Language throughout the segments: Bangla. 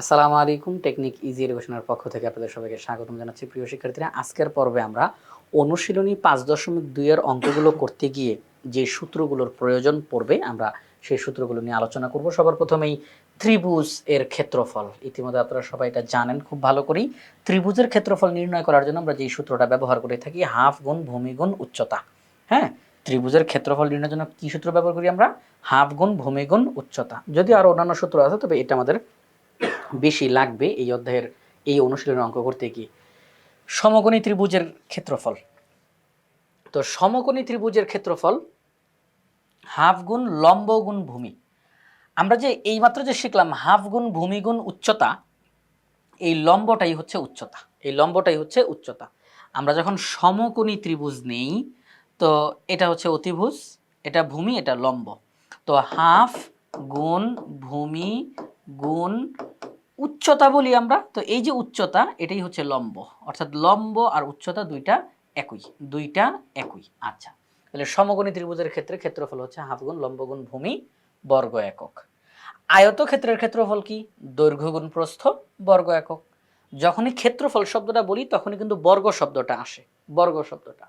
আসসালামু আলাইকুম, টেকনিক ইজি এডুকেশনের পক্ষ থেকে আপনাদের সবাইকে স্বাগতম জানাচ্ছি প্রিয় শিক্ষার্থীরা। আজকের পর্বে আমরা অনুশীলনী পাঁচ দশমিক দুইয়ের অঙ্কগুলো করতে গিয়ে যে সূত্রগুলোর প্রয়োজন পড়বে, আমরা সেই সূত্রগুলো নিয়ে আলোচনা করব। সবার প্রথমেই ত্রিভুজ এর ক্ষেত্রফল। ইতিমধ্যে আপনারা সবাই এটা জানেন খুব ভালো করেই। ত্রিভুজের ক্ষেত্রফল নির্ণয় করার জন্য আমরা যেই সূত্রটা ব্যবহার করে থাকি, হাফ গুণ ভূমি গুণ উচ্চতা। হ্যাঁ ত্রিভুজের ক্ষেত্রফল নির্ণয়ের জন্য কি সূত্র ব্যবহার করি আমরা? হাফ গুণ ভূমি গুণ উচ্চতা। যদি আরও অন্যান্য সূত্র আছে, তবে এটা আমাদের বেশি লাগবে এই অধ্যায়ের এই অনুশীলনের অঙ্ক করতে গিয়ে। সমকোণী ত্রিভুজের ক্ষেত্রফল। তো সমকোণী ত্রিভুজের ক্ষেত্রফল হাফ গুণ লম্ব গুণ ভূমি। আমরা যে এইমাত্র যে শিখলাম হাফ গুণ ভূমি গুণ উচ্চতা, এই লম্বটাই হচ্ছে উচ্চতা। এই লম্বটাই হচ্ছে উচ্চতা। আমরা যখন সমকোণী ত্রিভুজ নেই, তো এটা হচ্ছে অতিভুজ, এটা ভূমি, এটা লম্ব। তো হাফ গুণ ভূমি গুণ উচ্চতা বলি আমরা, তো এই যে উচ্চতা, এটাই হচ্ছে লম্ব। অর্থাৎ লম্ব আর উচ্চতা দুইটা একই দুইটা একই। আচ্ছা তাহলে সমকোণী ত্রিভুজের ক্ষেত্রে ক্ষেত্রফল হচ্ছে হাফ গুণ লম্ব ভূমি বর্গ একক। আয়ত আয়তক্ষেত্রের ক্ষেত্রফল কি? দৈর্ঘ্য গুণ প্রস্থ বর্গ একক। যখনই ক্ষেত্রফল শব্দটা বলি, তখনই কিন্তু বর্গ শব্দটা আসে। বর্গ শব্দটা।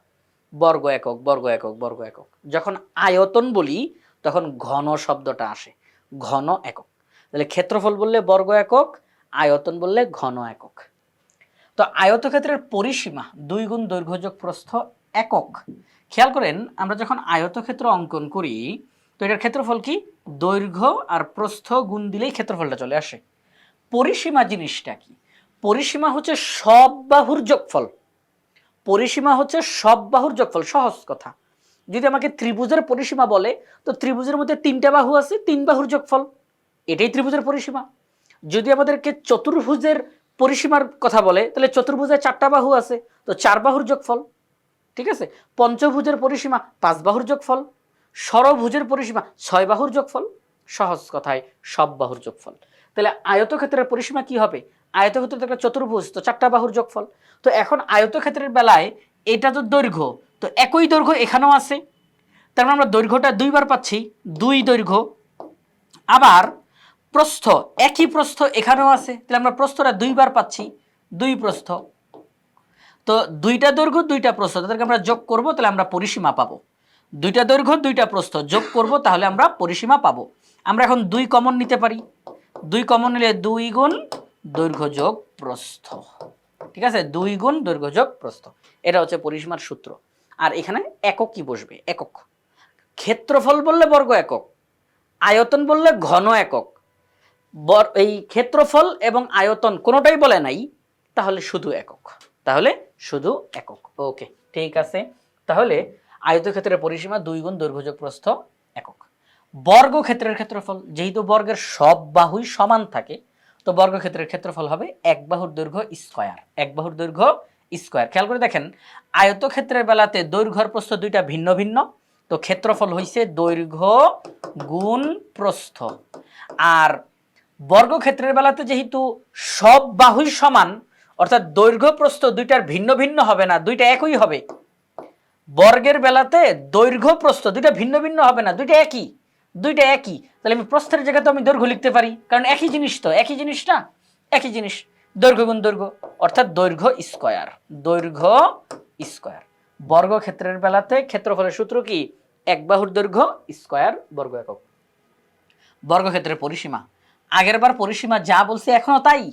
বর্গ একক বর্গ একক বর্গ একক। যখন আয়তন বলি, তখন ঘন শব্দটা আসে। ঘন একক। তাহলে ক্ষেত্রফল বললে বর্গ একক, আয়তন বললে ঘন একক। তো আয়তক্ষেত্রের পরিসীমা দুই গুণ দৈর্ঘ্যযোগ প্রস্থ একক। খেয়াল করেন, আমরা যখন আয়তক্ষেত্র অঙ্কন করি, তো এটার ক্ষেত্রফল কি? দৈর্ঘ্য আর প্রস্থ গুণ দিলেই ক্ষেত্রফলটা চলে আসে। পরিসীমা জিনিসটা কি? পরিসীমা হচ্ছে সব বাহুর যোগফল। পরিসীমা হচ্ছে সব বাহুর যোগফল, সহজ কথা। যদি আমাকে ত্রিভুজের পরিসীমা বলে, তো ত্রিভুজের মধ্যে তিনটা বাহু আছে, তিন বাহুর যোগফল। এটাই ত্রিভুজের পরিসীমা। যদি আমাদেরকে চতুর্ভুজের পরিসীমার কথা বলে, তাহলে চতুর্ভুজের চারটা বাহু আছে, তো চার বাহুর যোগফল, ঠিক আছে? পঞ্চভুজের পরিসীমা পাঁচ বাহুর যোগফল, ষড়ভুজের পরিসীমা ছয় বাহুর যোগফল, সহজ কথায় সব বাহুর যোগফল। তাহলে আয়তক্ষেত্রের পরিসীমা কি হবে? আয়তক্ষেত্র তো একটা চতুর্ভুজ, তো চারটা বাহুর যোগফল। তো এখন আয়তক্ষেত্রের বেলায় এটা তো দৈর্ঘ্য, তো একই দৈর্ঘ্য এখানেও আছে। তার মানে আমরা দৈর্ঘ্যটা দুইবার পাচ্ছি, দুই দৈর্ঘ্য। আবার প্রস্থ, একই প্রস্থ এখানেও আছে। তাহলে আমরা প্রস্থটা দুইবার পাচ্ছি, দুই প্রস্থ। তো দুইটা দৈর্ঘ্য, দুইটা প্রস্থ, তাদেরকে আমরা যোগ করব, তাহলে আমরা পরিসীমা পাবো। দুইটা দৈর্ঘ্য, দুইটা প্রস্থ, যোগ করব, তাহলে আমরা পরিসীমা পাবো। আমরা এখন দুই কমন নিতে পারি। দুই কমন নিলে দুই গুণ দৈর্ঘ্য যোগ প্রস্থ। ঠিক আছে? দুই গুণ দৈর্ঘ্য যোগ প্রস্থ। এটা হচ্ছে পরিসীমার সূত্র। আর এখানে একক কি বসবে? একক। ক্ষেত্রফল বললে বর্গ একক, আয়তন বললে ঘন একক এই ক্ষেত্রফল এবং আয়তন কোনোটাই বলে নাই, তাহলে শুধু একক। তাহলে শুধু একক। ওকে, ঠিক আছে। তাহলে আয়তক্ষেত্রের পরিসীমা দুই গুণ দৈর্ঘ্যযোগ প্রস্থ একক। বর্গক্ষেত্রের ক্ষেত্রফল, যেহেতু বর্গের সব বাহুই সমান থাকে, তো বর্গক্ষেত্রের ক্ষেত্রফল হবে এক বাহুর দৈর্ঘ্য স্কয়ার। এক বাহুর দৈর্ঘ্য স্কোয়ার। খেয়াল করে দেখেন, আয়তক্ষেত্রের বেলাতে দৈর্ঘ্য প্রস্থ দুইটা ভিন্ন ভিন্ন, তো ক্ষেত্রফল হইছে দৈর্ঘ্য গুণ প্রস্থ। আর বর্গক্ষেত্রের বেলাতে যেহেতু সব বাহুই সমান, অর্থাৎ দৈর্ঘ্য, প্রস্থ দুইটার ভিন্ন ভিন্ন হবে না, দুইটা একই হবে। বর্গের বেলাতে দৈর্ঘ্য, প্রস্থ দুইটা ভিন্ন ভিন্ন হবে না, দুইটা একই দুইটা একই। তাহলে আমি প্রস্থের জায়গাতে আমি দৈর্ঘ্য লিখতে পারি, কারণ একই জিনিস তো, একই জিনিস না? একই জিনিস, দৈর্ঘ্য গুণ দৈর্ঘ্য, অর্থাৎ দৈর্ঘ্য স্কয়ার দৈর্ঘ্য স্কয়ার। বর্গক্ষেত্রের বেলাতে ক্ষেত্রফলের সূত্র কি? এক বাহুর দৈর্ঘ্য স্কয়ার বর্গ একক। বর্গক্ষেত্রের পরিসীমা আগেরবার পরিসীমা যা বলছে এখনও তাই।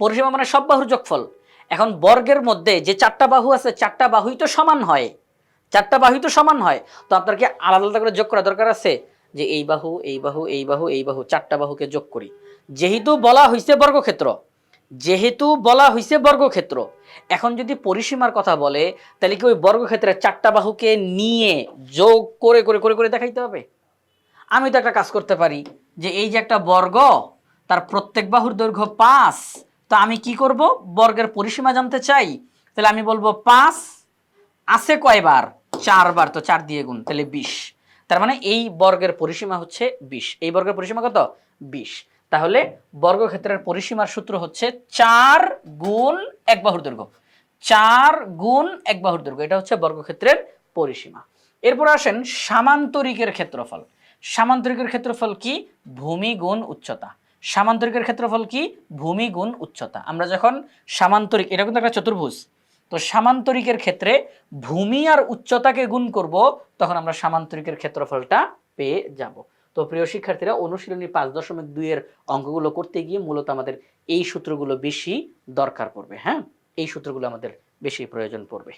পরিসীমা মানে সব বাহুর যোগফল। এখন বর্গের মধ্যে যে চারটা বাহু আছে, চারটা বাহুই তো সমান হয়। চারটা বাহুই তো সমান হয়। তো আপনার কি আলাদা আলাদা করে যোগ করা দরকার আছে যে এই বাহু এই বাহু এই বাহু এই বাহু চারটা বাহুকে যোগ করি। যেহেতু বলা হয়েছে বর্গক্ষেত্র, যেহেতু বলা হয়েছে বর্গক্ষেত্র, এখন যদি পরিসীমার কথা বলে, তাহলে কি ওই বর্গক্ষেত্রের চারটা বাহুকে নিয়ে যোগ করে করে করে করে দেখাইতে হবে? আমি তো একটা কাজ করতে পারি যে এই যে একটা বর্গ, তার প্রত্যেক বাহুর দৈর্ঘ্য পাঁচ, তো আমি কি করব? বর্গের পরিসীমা জানতে চাই। তাহলে আমি বলব পাঁচ আছে কয়বার? চারবার, তো চার দিয়ে গুণ, তাহলে বিশ। তার মানে এই বর্গের পরিসীমা হচ্ছে বিশ। এই বর্গের পরিসীমা কত? বিশ। তাহলে বর্গক্ষেত্রের পরিসীমার সূত্র হচ্ছে চার গুণ এক বাহুর দৈর্ঘ্য। চার গুণ এক বাহুর দৈর্ঘ্য, এটা হচ্ছে বর্গক্ষেত্রের পরিসীমা। এরপর আসেন সামান্তরিকের ক্ষেত্রফল। সামান্তরিকের ক্ষেত্রফল কি? ভূমি গুণ উচ্চতা। সামান্তরিকের ক্ষেত্রফল কি? ভূমি গুণ উচ্চতা। আমরা যখন সামান্তরিক, এটা কিন্তু একটা চতুর্ভুজ। তো সামান্তরিকের ক্ষেত্রে ভূমি আর উচ্চতাকে গুণ করব, তখন আমরা সামান্তরিকের ক্ষেত্রফলটা পেয়ে যাব। তো প্রিয় শিক্ষার্থীরা, অনুশীলনী পাঁচ দশমিক দুইয়ের অঙ্কগুলো করতে গিয়ে মূলত আমাদের এই সূত্রগুলো বেশি দরকার পড়বে হ্যাঁ? এই সূত্রগুলো আমাদের বেশি প্রয়োজন পড়বে।